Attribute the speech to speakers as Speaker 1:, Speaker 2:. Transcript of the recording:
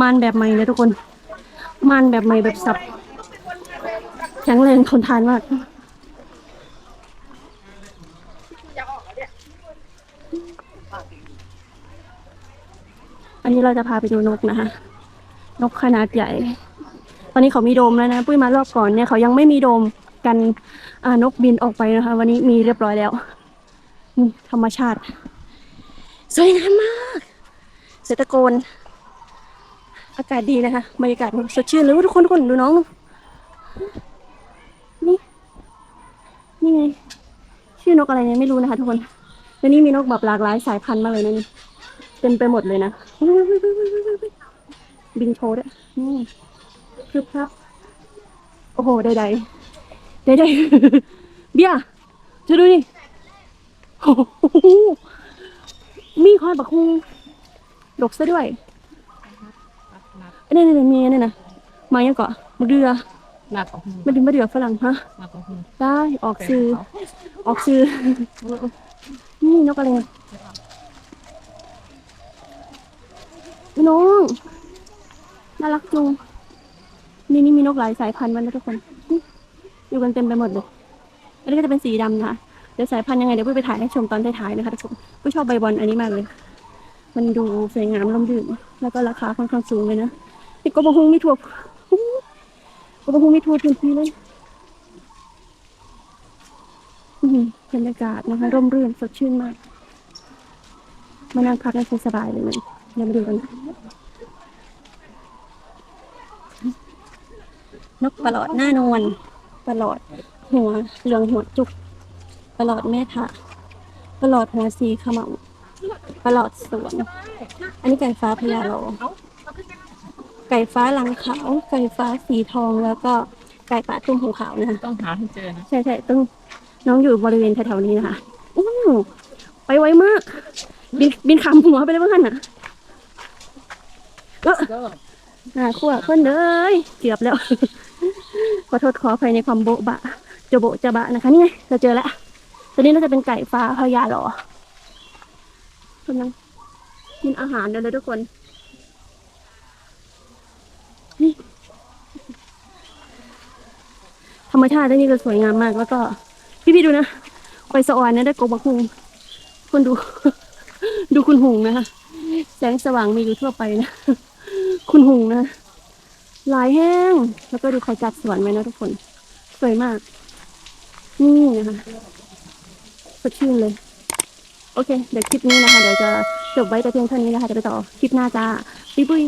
Speaker 1: มานแบบใหม่เลยทุกคนมานแบบใหม่แบบสับแข็งแรงทนทานมากอันนี้เราจะพาไปดูนกนะคะ นกขนาดใหญ่ ตอนนี้เขามีโดมแล้วนะปุ้ยมารอบก่อนเนี่ยเขายังไม่มีโดมกันอ่านกบินออกไปนะคะ วันนี้มีเรียบร้อยแล้วธรรมชาติ สวยงามมาก เสตะโกน อากาศดีนะคะบรรยากาศสดชื่นเลยทุกคนทุกคนดูน้องนี่นี่ไงชื่อนกอะไรเนี่ยไม่รู้นะคะ ทุกคนแล้วนี่มีนกแบบหลากหลายสายพันธุ์มาเลยนะนี่เต็มไปหมดเลยนะบินโชว์ด้วยอืมคือครับโอ้โหใดใดใดใดเบี้ยเธอดูนี่โอ้โหมีคอยบักคุงดกซะด้วย อันนี้นี่มีอันนี่นะมายังเกาะมะเดือ
Speaker 2: หนักของ
Speaker 1: มันเป็นมะเดือฝรั่งฮะ
Speaker 2: หนักของ
Speaker 1: ได้ออกซื้อออกซื้อนี่นกอะไรเนี่ยน้องน่ารักจุงนี่นี่มีนกหลายสายพันธุ์มันนะทุกคนนี่อยู่กันเต็มไปหมดเลยอันนี้ก็จะเป็นสีดำนะคะเดี๋ยวสายพันธุ์ยังไงเดี๋ยวปุ้ยไปถ่ายให้ชมตอนท้ายๆนะคะทุกคนปุ้ยชอบใบบอลอันนี้มากเลย มันดูสวยงามร่มรื่นแล้วก็ราคาค่อนข้างสูงเลยนะนี่ กบะฮุงมีถั่วกบะฮุงมีถั่วพื้นที่เลยอืมบรรยากาศนะคะ ร่มรื่นสดชื่นมาก มานั่งพักกันสบายๆเลยนะเดี๋ยวมาดูกันนะนกประหลอดหน้านวลประหลอดหัวเหลืองหัวจุกประหลอดแม่ทะประหลอดหัวสีขมำประหลอดสวน อันนี้ไก่ฟ้าพญาโล ไก่ฟ้าหลังขาว ไก่ฟ้าสีทองแล้วก็ไก่ป่าทุ่งหูขาวนะคะ
Speaker 2: ต้องหาให้เจอนะ
Speaker 1: ใช่ใช่ต้องน้องอยู่บริเวณแถวๆนี้นะคะอู้ไปไวมาก บินบินขามหัวไปเลยเพื่อนอะเออ
Speaker 2: ก็
Speaker 1: อ่าขั้วเพื่อนเลยเกือบแล้ว ขอโทษขออภัยในความโบ๊ะบะจะโบะจะบะนะคะนี่ไงเราเจอแล้วตัวนี้น่าจะเป็นไก่ฟ้าพญาหรอกำลังกินอาหารเดี๋ยวเลยทุกคนนี่ ธรรมชาติที่นี่ก็สวยงามมาก แล้วก็ พี่พี่ๆดูนะไปสะออนนะได้กบกหุงคนดู ดูคุณหงนะคะแสงสว่างมีอยู่ทั่วไปนะ คุณหงนะลายแห้ง แล้วก็ดูเขาจัดสวนไว้นะทุกคน สวยมาก นี่นะคะสดชื่นเลย โอเค เดี๋ยวคลิปนี้นะคะ เดี๋ยวจะจบไว้แต่เพียงเท่านี้นะคะ จะไปต่อคลิปหน้าจ้าปิ๊บปุ้ย